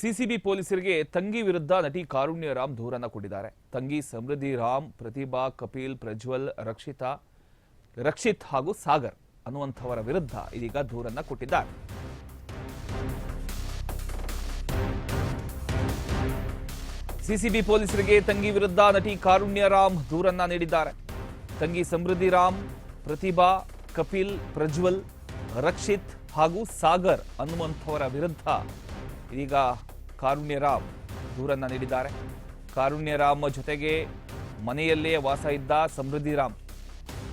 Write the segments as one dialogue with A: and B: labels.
A: CCB ಪೊಲೀಸರಿಗೆ ತಂಗಿ ವಿರುದ್ಧ ನಟಿ ಕಾರುಣ್ಯ ರಾಮ್ ದೂರನ್ನ ಕೊಟ್ಟಿದ್ದಾರೆ. ತಂಗಿ ಸಮೃದ್ಧಿ ರಾಮ್, ಪ್ರತಿಭಾ ಕಪಿಲ್, ಪ್ರಜ್ವಲ್, ರಕ್ಷಿತಾ, ರಕ್ಷಿತ್ ಹಾಗೂ ಸಾಗರ್ ಅನ್ನುವಂಥವರ ವಿರುದ್ಧ ಇದೀಗ ದೂರನ್ನ ಕೊಟ್ಟಿದ್ದಾರೆ. ಸಿಸಿಬಿ ಪೊಲೀಸರಿಗೆ ತಂಗಿ ವಿರುದ್ಧ ನಟಿ ಕಾರುಣ್ಯ ರಾಮ್ ದೂರನ್ನ ನೀಡಿದ್ದಾರೆ. ತಂಗಿ ಸಮೃದ್ಧಿ ರಾಮ್, ಪ್ರತಿಭಾ, ಕಪಿಲ್, ಪ್ರಜ್ವಲ್, ರಕ್ಷಿತ್ ಹಾಗೂ ಸಾಗರ್ ಅನ್ನುವಂಥವರ ವಿರುದ್ಧ ಇದೀಗ ಕಾರುಣ್ಯ ರಾಮ್ ದೂರನ್ನ ನೀಡಿದ್ದಾರೆ. ಕಾರುಣ್ಯ ರಾಮ್ ಜೊತೆಗೆ ಮನೆಯಲ್ಲೇ ವಾಸ ಇದ್ದ ಸಮೃದ್ಧಿ ರಾಮ್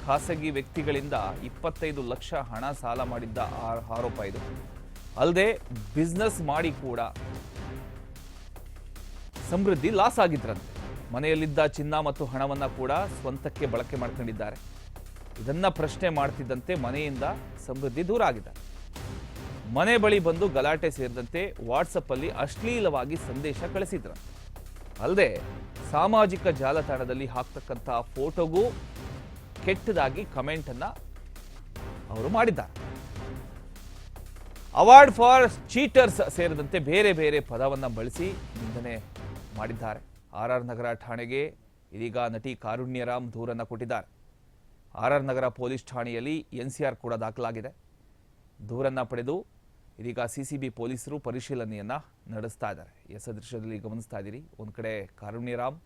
A: ಖಾಸಗಿ ವ್ಯಕ್ತಿಗಳಿಂದ ಇಪ್ಪತ್ತೈದು ಲಕ್ಷ ಹಣ ಸಾಲ ಮಾಡಿದ್ದ ಆರೋಪ ಇದು. ಅಲ್ಲದೆ ಬಿಸ್ನೆಸ್ ಮಾಡಿ ಕೂಡ ಸಮೃದ್ಧಿ ಲಾಸ್ ಆಗಿದ್ರಂತೆ. ಮನೆಯಲ್ಲಿದ್ದ ಚಿನ್ನ ಮತ್ತು ಹಣವನ್ನ ಕೂಡ ಸ್ವಂತಕ್ಕೆ ಬಳಕೆ ಮಾಡ್ಕೊಂಡಿದ್ದಾರೆ. ಇದನ್ನ ಪ್ರಶ್ನೆ ಮಾಡ್ತಿದ್ದಂತೆ ಮನೆಯಿಂದ ಸಮೃದ್ಧಿ ದೂರ ಆಗಿದ್ದಾರೆ ಮನೆ ಬಳಿ ಬಂದು ಗಲಾಟೆ ಸೇರಿದಂತೆ ವಾಟ್ಸಪ್ಪಲ್ಲಿ ಅಶ್ಲೀಲವಾಗಿ ಸಂದೇಶ ಕಳಿಸಿದ್ರು. ಅಲ್ಲದೆ ಸಾಮಾಜಿಕ ಜಾಲತಾಣದಲ್ಲಿ ಹಾಕ್ತಕ್ಕಂಥ ಫೋಟೋಗೂ ಕೆಟ್ಟದಾಗಿ ಕಮೆಂಟನ್ನು ಅವರು ಮಾಡಿದ್ದಾರೆ. ಅವಾರ್ಡ್ ಫಾರ್ ಚೀಟರ್ಸ್ ಸೇರಿದಂತೆ ಬೇರೆ ಬೇರೆ ಪದವನ್ನ ಬಳಸಿ ನಿಂದನೆ ಮಾಡಿದ್ದಾರೆ. ಆರ್ ಆರ್ ನಗರ ಠಾಣೆಗೆ ಇದೀಗ ನಟಿ ಕಾರುಣ್ಯರಾಮ್ ದೂರನ್ನ ಕೊಟ್ಟಿದ್ದಾರೆ. ಆರ್ ಆರ್ ನಗರ ಪೊಲೀಸ್ ಠಾಣೆಯಲ್ಲಿ ಎನ್ಸಿಆರ್ ಕೂಡ ದಾಖಲಾಗಿದೆ. ದೂರನ್ನ ಪಡೆದು ಇದೀಗ ಸಿಸಿಬಿ ಪೊಲೀಸರು ಪರಿಶೀಲನೆಯನ್ನ ನಡೆಸ್ತಾ ಇದ್ದಾರೆ. ಎಸ್ ದೃಶ್ಯದಲ್ಲಿ ಗಮನಿಸ್ತಾ ಇದ್ದೀರಿ. ಒಂದು ಕಡೆ ಕಾರುಣ್ಯರಾಮ್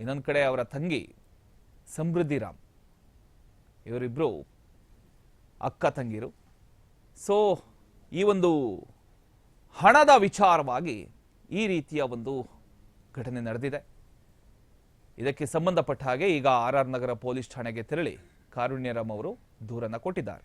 A: ಇನ್ನೊಂದು ಕಡೆ ಅವರ ತಂಗಿ ಸಮೃದ್ಧಿ ರಾಮ್. ಇವರಿಬ್ಬರು ಅಕ್ಕ ತಂಗಿರು. ಸೊ ಈ ಒಂದು ಹಣದ ವಿಚಾರವಾಗಿ ಈ ರೀತಿಯ ಒಂದು ಘಟನೆ ನಡೆದಿದೆ. ಇದಕ್ಕೆ ಸಂಬಂಧಪಟ್ಟ ಹಾಗೆ ಈಗ ಆರ್ ಆರ್ ನಗರ ಪೊಲೀಸ್ ಠಾಣೆಗೆ ತೆರಳಿ ಕಾರುಣ್ಯರಾಮ್ ಅವರು ದೂರನ್ನು ಕೊಟ್ಟಿದ್ದಾರೆ.